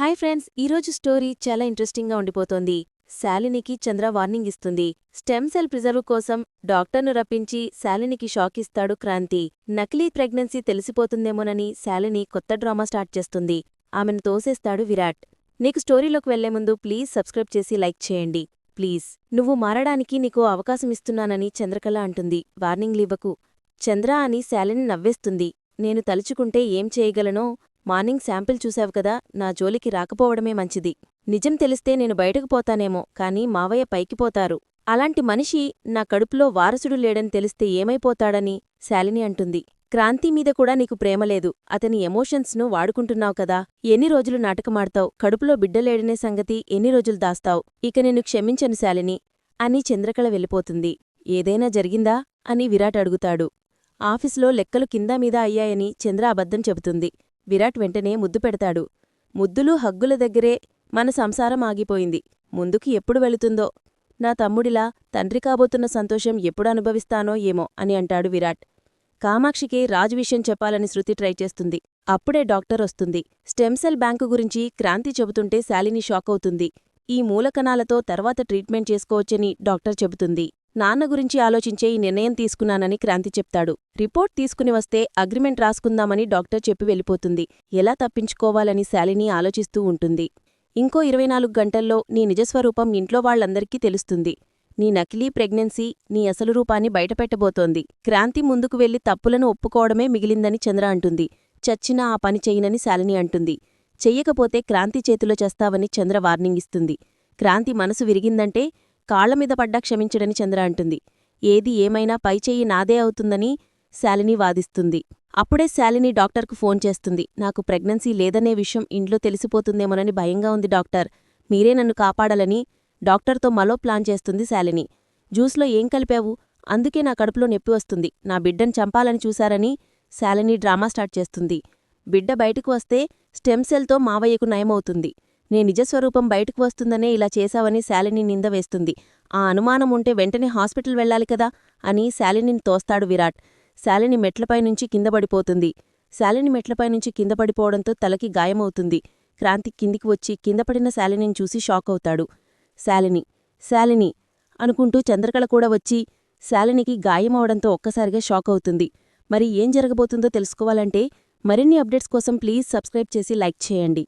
Hi friends ఈరోజు story చాలా ఇంట్రెస్టింగ్గా ఉండిపోతోంది. శాలినికి చంద్ర వార్నింగ్ ఇస్తుంది. స్టెమ్ సెల్ ప్రిజర్వ్ కోసం డాక్టర్ను రప్పించి శాలినికి షాక్ ఇస్తాడు క్రాంతి. నకిలీ ప్రెగ్నెన్సీ తెలిసిపోతుందేమోనని శాలిని కొత్త డ్రామా స్టార్ట్ చేస్తుంది. ఆమెను తోసేస్తాడు విరాట్. నీకు స్టోరీలోకి వెళ్ళే ముందు ప్లీజ్ సబ్స్క్రైబ్ చేసి లైక్ చేయండి. ప్లీజ్. నువ్వు మారడానికి నీకు అవకాశమిస్తున్నానని చంద్రకళ అంటుంది. వార్నింగ్లివ్వకు చంద్ర అని శాలిని నవ్వేస్తుంది. నేను తలుచుకుంటే ఏం చేయగలనో మార్నింగ్ శాంపిల్ చూశావు కదా నా జోలికి రాకపోవడమే మంచిది. నిజం తెలిస్తే నేను బయటకు పోతానేమో కాని మావయ్య పైకి పోతారు. అలాంటి మనిషి నా కడుపులో వారసుడు లేడని తెలిస్తే ఏమైపోతాడని శాలిని అంటుంది. క్రాంతి మీద కూడా నీకు ప్రేమలేదు అతని ఎమోషన్స్ను వాడుకుంటున్నావు కదా ఎన్ని రోజులు నాటకమాడతావు? కడుపులో బిడ్డలేడనే సంగతి ఎన్ని రోజులు దాస్తావు? ఇక నేను క్షమించను శాలిని అని చంద్రకళ వెళ్ళిపోతుంది. ఏదైనా జరిగిందా? అని విరాట్ అడుగుతాడు. ఆఫీసులో లెక్కలు కిందా మీద అయ్యాయని చంద్ర అబద్ధం చెబుతుంది. విరాట్ వెంటనే ముద్దు పెడతాడు. ముద్దులు హగ్గుల దగ్గరే మన సంసారం ఆగిపోయింది. ముందుకి ఎప్పుడు వెళుతుందో? నా తమ్ముడిలా తండ్రి కాబోతున్న సంతోషం ఎప్పుడు అనుభవిస్తానో ఏమో అని అంటాడు విరాట్. కామాక్షికి రాజు విషయం చెప్పాలని శృతి ట్రై చేస్తుంది. అప్పుడే డాక్టర్ వస్తుంది. స్టెమ్సెల్ బ్యాంకు గురించి క్రాంతి చెబుతుంటే శాలిని షాకవుతుంది ఈ మూలకణాలతో తర్వాత ట్రీట్మెంట్ చేసుకోవచ్చని డాక్టర్ చెబుతుంది. నాన్న గురించి ఆలోచించే ఈ నిర్ణయం తీసుకున్నానని క్రాంతి చెప్తాడు. రిపోర్ట్ తీసుకుని వస్తే అగ్రిమెంట్ రాసుకుందామని డాక్టర్ చెప్పి వెళ్ళిపోతుంది. ఎలా తప్పించుకోవాలని శాలిని ఆలోచిస్తూ ఉంటుంది. ఇంకో ఇరవై నాలుగు గంటల్లో నీ నిజస్వరూపం ఇంట్లో వాళ్ళందరికీ తెలుస్తుంది. నీ నకిలీ ప్రెగ్నెన్సీ నీ అసలు రూపాన్ని బయటపెట్టబోతోంది. క్రాంతి ముందుకు వెళ్ళి తప్పులను ఒప్పుకోవడమే మిగిలిందని చంద్ర అంటుంది. చచ్చినా ఆ పని చెయ్యనని శాలిని అంటుంది. చెయ్యకపోతే క్రాంతి చేతిలో చేస్తావని చంద్ర వార్నింగ్ ఇస్తుంది. క్రాంతి మనసు విరిగిందంటే కాళ్ళమీద పడ్డా క్షమించడని చంద్ర అంటుంది. ఏది ఏమైనా పైచెయ్యి నాదే అవుతుందని శాలిని వాదిస్తుంది. అప్పుడే శాలిని డాక్టర్కు ఫోన్ చేస్తుంది. నాకు ప్రెగ్నెన్సీ లేదనే విషయం ఇంట్లో తెలిసిపోతుందేమోనని భయంగా ఉంది డాక్టర్. మీరే నన్ను కాపాడాలని డాక్టర్తో మలో ప్లాన్ చేస్తుంది శాలిని. జ్యూస్లో ఏం కలిపావు? అందుకే నా కడుపులో నొప్పి వస్తుంది. నా బిడ్డను చంపాలని చూశారని శాలిని డ్రామా స్టార్ట్ చేస్తుంది. బిడ్డ బయటకు వస్తే స్టెమ్సెల్తో మావయ్యకు నయమవుతుంది. నీ నిజస్వరూపం బయటకు వస్తుందనే ఇలా చేశావని శాలిని నింద వేస్తుంది. ఆ అనుమానం ఉంటే వెంటనే హాస్పిటల్ వెళ్ళాలి కదా? అని శాలినిని తోస్తాడు విరాట్. శాలిని మెట్లపైనుంచి కిందపడిపోతుంది శాలిని మెట్లపైనుంచి కిందపడిపోవడంతో తలకి గాయమవుతుంది. క్రాంతి కిందికి వచ్చి కిందపడిన శాలినిని చూసి షాక్ అవుతాడు. శాలిని శాలిని అనుకుంటూ చంద్రకళ కూడా వచ్చి శాలినికి గాయమవడంతో ఒక్కసారిగా షాక్ అవుతుంది. మరి ఏం జరగబోతుందో తెలుసుకోవాలంటే మరిన్ని అప్డేట్స్ కోసం ప్లీజ్ సబ్స్క్రైబ్ చేసి లైక్ చేయండి.